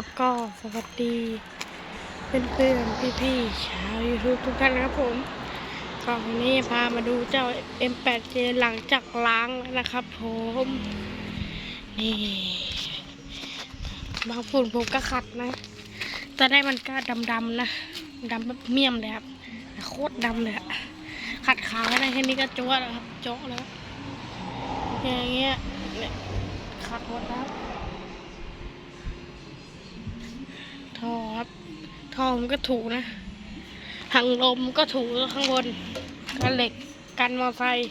ครับก็สวัสดีเพื่อนเพื่อนพี่พี่ๆชาว YouTube ทุกท่านนะครับผมก็วันนี้พามาดูเจ้า M8J หลังจากล้างนะครับผมนี่บางฝุ่นผมก็ขัดนะตอนแรกมันก็ดำๆนะดำแบบเมี่ยมเลยครับโคตรดำเลยอะขัดขาวได้แค่นี้ก็จ้วแล้วครับจ๊ะแล้วอย่างเงี้ยเนี่ยขัดหมดแล้ว ท่อครับ ท่อมันก็ถูนะถังลมก็ถูข้างบนกันเหล็กกันมอไซค์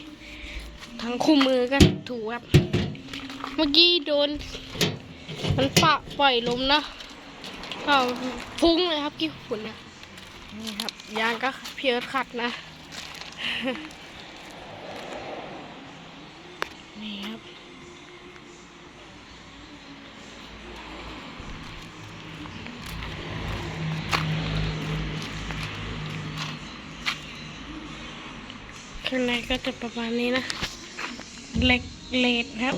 ทั้งคู่มือก็ถูครับ เมื่อกี้โดน มันปะปล่อยลมนะก็ฟุ้งเลยครับกี่ฝุ่นนะนี่ครับ ยางก็เพียรขัดนะ นี่ครับ ข้างในก็จะประมาณนี้นะเล็กเลดครับ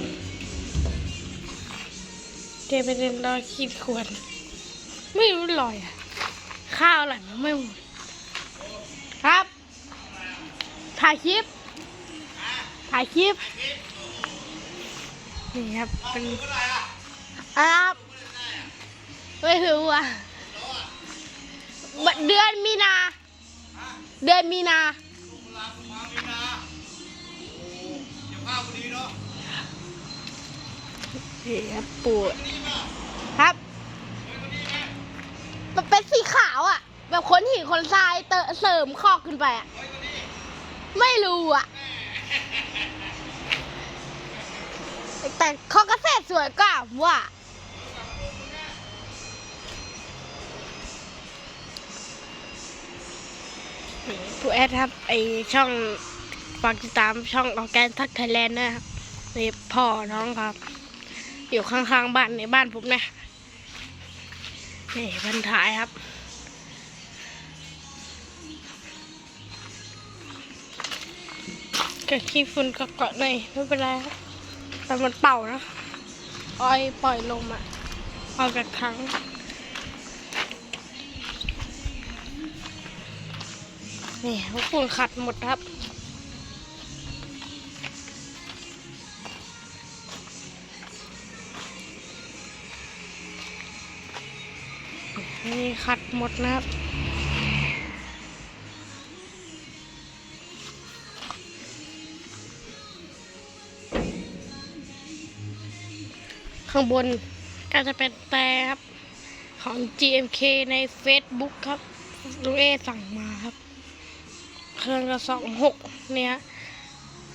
เจไปเรียนรอยขีดขวดไม่รู้ลอยอะข้าวอะไรมันไม่หมดครับ ถ่ายคลิป ถ่ายคลิป นี่ครับ เป็นอะครับไม่รู้อะบัดเดือนมีนา เดือนมีนานี่ครับปูดครับ มันเป็นสีขาวอะ แบบคนหินคนทรายเตอะเสริมคอกขึ้นไปอะ ไม่รู้อะ แต่ข้อเกษตรสวยกว่าว่า ผู้แอดครับไอช่องฝากติดตามช่องออแกนทักไทยแลนด์นะครับนี่พ่อน้องครับ อยู่ข้างๆบ้านในบ้านผมนะนี่บันท้ายครับก็ขี้ฝุ่นก็เกาะหน่อยไม่เป็นไรครับแต่มันเป่านะอ้อยปล่อยลมอะออกจากถัง นี่พวกฝุ่นขัดหมดครับ นี่ขัดหมดนะครับข้างบนก็จะเป็นแต่ครับ ของ GMK ใน Facebook ครับลุงเอสั่งมาครับ เครื่องละสองหกเนี่ย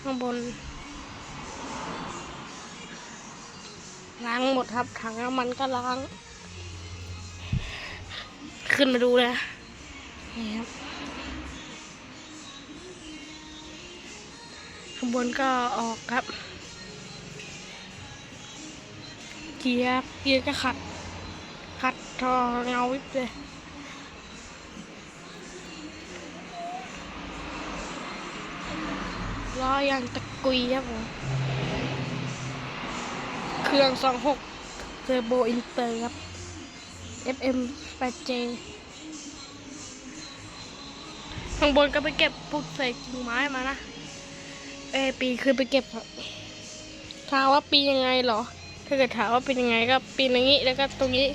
ข้างบนล้างหมดครับถังน้ำมันก็ล้าง ขึ้นมาดูเลยนะนี่ครับข้างบนก็ออกครับ เกียร์เกียร์ก็ขัด ขัดทอเงาวิบเลย ล้อยางตะกุยครับผมเครื่อง 26เทอร์โบอินเตอร์ครับ FM 8J ข้างบนก็ไปเก็บปุกใส่กิ่งไม้มานะ เอปีคือไปเก็บครับถามว่าปียังไงเหรอ ถ้าเกิดถามว่าเป็นยังไงก็ปีนอย่างนี้แล้วก็ตรงนี้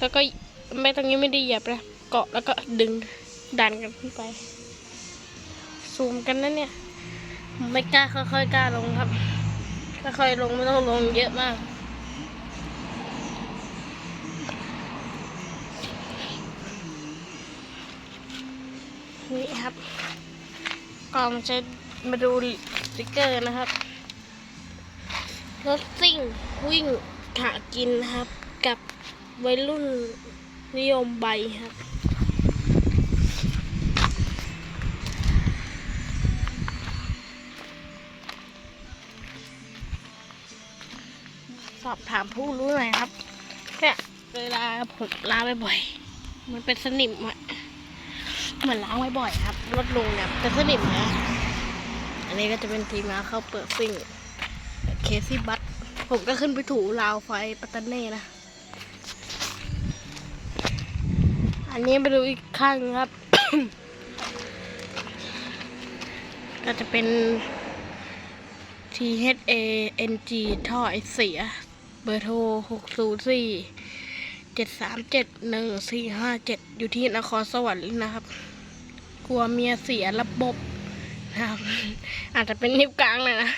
แล้วก็ไม่ตรงนี้ไม่ได้เหยียบนะเกาะแล้วก็ดึงดันกันขึ้นไป ซูมกันนะเนี่ย ไม่กล้าค่อยๆกล้าลงครับค่อยๆลงไม่ต้องลงเยอะมาก นี่ครับก่อนจะมาดูสติกเกอร์นะครับรถซิ่งวิ่งหากินครับ กับวัยรุ่นนิยมใบครับ สอบถามผู้รู้หน่อยครับเนี่ยเวลาผมล้างบ่อยๆมันเป็นสนิมอะเหมือนล้างบ่อยๆครับรถลุงเนี่ยเป็นสนิมนะอันนี้ก็จะเป็นทีมงานเข้าเปิดซิ่งเคซี่บัตผมก็ขึ้นไปถูราวไฟปัตตานีนะ อันนี้มาดูอีกข้างครับ ก็จะเป็น T H A N G ท่อไอเสีย บอร์โทรหกศูนย์สี่เจ็ดสามเจ็ดหนึ่งสี่ห้าเจ็ดอยู่ที่นครสวรรค์นะครับ กลัวเมียเสียระบบนะครับ อาจจะเป็นนิ้วกลางเลยนะ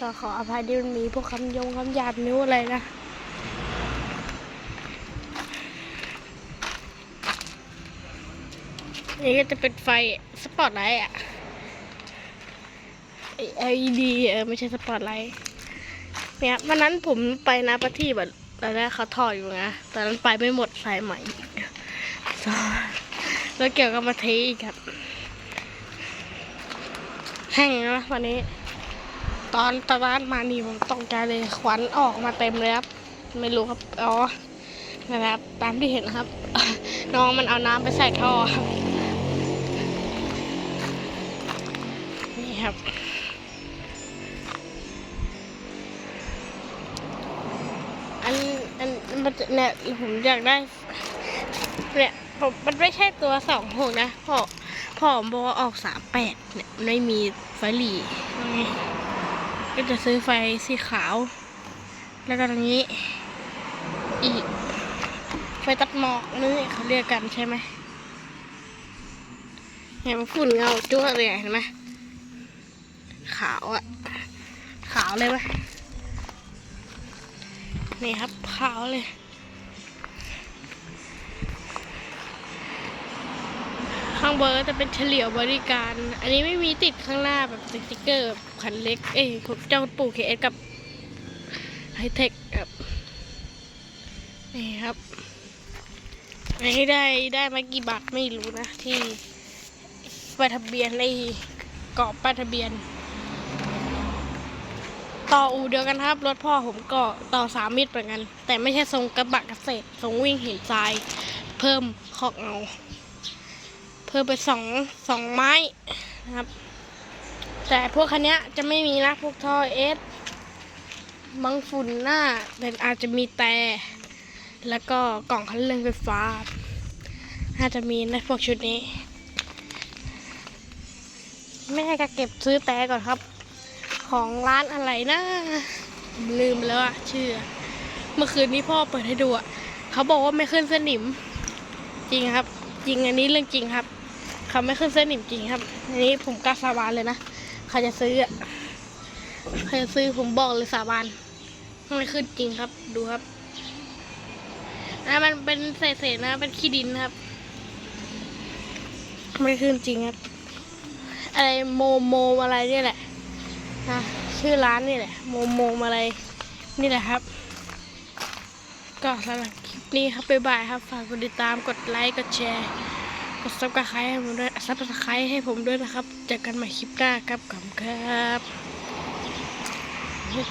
ก็ขออภัยที่มันมีพวกคำยงคำหยาบนิ้วอะไรนะนี่ก็จะเป็นไฟสปอตไลท์อะ LED เออไม่ใช่สปอตไลท์เนี่ยวันนั้นผมไปนะประทีแบบตอนแรกเขาถอดอยู่นะตอนนั้นไปไม่หมดสายใหม่แล้วเกี่ยวกับมาเทอีกครับ แห้งนะวันนี้ ตอนตอนร้านมานี่ผมตกใจเลยควันออกมาเต็มเลยครับ ไม่รู้ครับ อ๋อ นะครับ ตามที่เห็นครับ น้องมันเอาน้ำไปใส่ท่อครับนี่ครับ มันจะเนี่ยผมอยากได้เนี่ยผมมันไม่ใช่ตัวสองหกนะพ่อพ่อมบอกว่าออกสามแปดเนี่ยไม่มีไฟหลีไงก็จะซื้อไฟสีขาว แล้วก็ตรงนี้ อีก ไฟตัดหมอกนี่เขาเรียกกันใช่ไหมเห็นมันฝุ่นเงาจ้วเลยเห็นไหมขาวอะขาวเลยไหม นี่ครับขาวเลยข้างบนก็จะเป็นเฉลียวบริการ อันนี้ไม่มีติดข้างหน้าแบบสติกเกอร์แบบคันเล็ก เอ้ยขอเจ้าปู่เคเอสกับไฮเทคครับ นี่ครับอันนี้ได้ได้มากี่บาทไม่รู้นะที่ป้ายทะเบียนในกรอบป้ายทะเบียน ต่ออูเดียวกันครับ รถพ่อผมก็ต่อสามมิตรเหมือนกัน แต่ไม่ใช่ทรงกระบะเกษตรทรงวิ่งเห็นทราย เพิ่มขอกเอาเพิ่มไปสองสองไม้นะครับ แต่พวกคันนี้จะไม่มีนะพวกท่อเอสบางฝุ่นหน้าเป็นอาจจะมีแต่ แล้วก็กล่องคันเร่งไฟฟ้าน่าจะมีในพวกชุดนี้แม่ก็เก็บซื้อแต่ก่อนครับ ของร้านอะไรนะ ลืมแล้วอะชื่อ เมื่อคืนนี้พ่อเปิดให้ดูอะเขาบอกว่าไม่ขึ้นสนิม จริงครับ จริงอันนี้เรื่องจริงครับ เขาไม่ขึ้นสนิมจริงครับ อันนี้ผมกล้าสาบานเลยนะใครจะซื้ออะใครจะซื้อผมบอกเลยสาบานไม่ขึ้นจริงครับ ดูครับอะมันเป็นเศษๆนะเป็นขี้ดินครับ ไม่ขึ้นจริงครับ อะไรโมโมอะไรเนี่ยแหละ นะชื่อร้านนี่แหละโมโมอะไรนี่แหละครับ ก็สำหรับคลิปนี้ครับบ๊ายบายครับ ฝากกดติดตามกดไลค์กดแชร์กดซับสไครต์ให้ผมด้วยซับสไครต์ให้ผมด้วยนะครับเจอกันใหม่คลิปหน้าครับขอบคุณครับ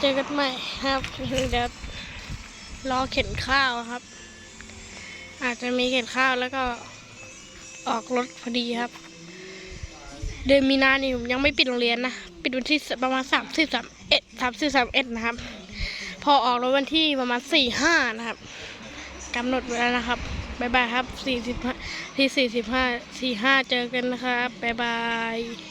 เจอกันใหม่ครับเดี๋ยวรอเข็นข้าวครับ อาจจะมีเข็นข้าวแล้วก็ออกรถพอดีครับ เดือนมีนาเนี่ยผมยังไม่ปิดโรงเรียนนะ ปิดวันที่ประมาณสามสิบสามเอ็ดสามสิบสามเอ็ดนะครับ พอออกรถวันที่ประมาณสี่ห้านะครับกำหนดไว้แล้วนะครับบ๊ายบายครับสี่สิบห้าที่สี่สิบห้าสี่ห้าเจอกันนะครับบ๊ายบาย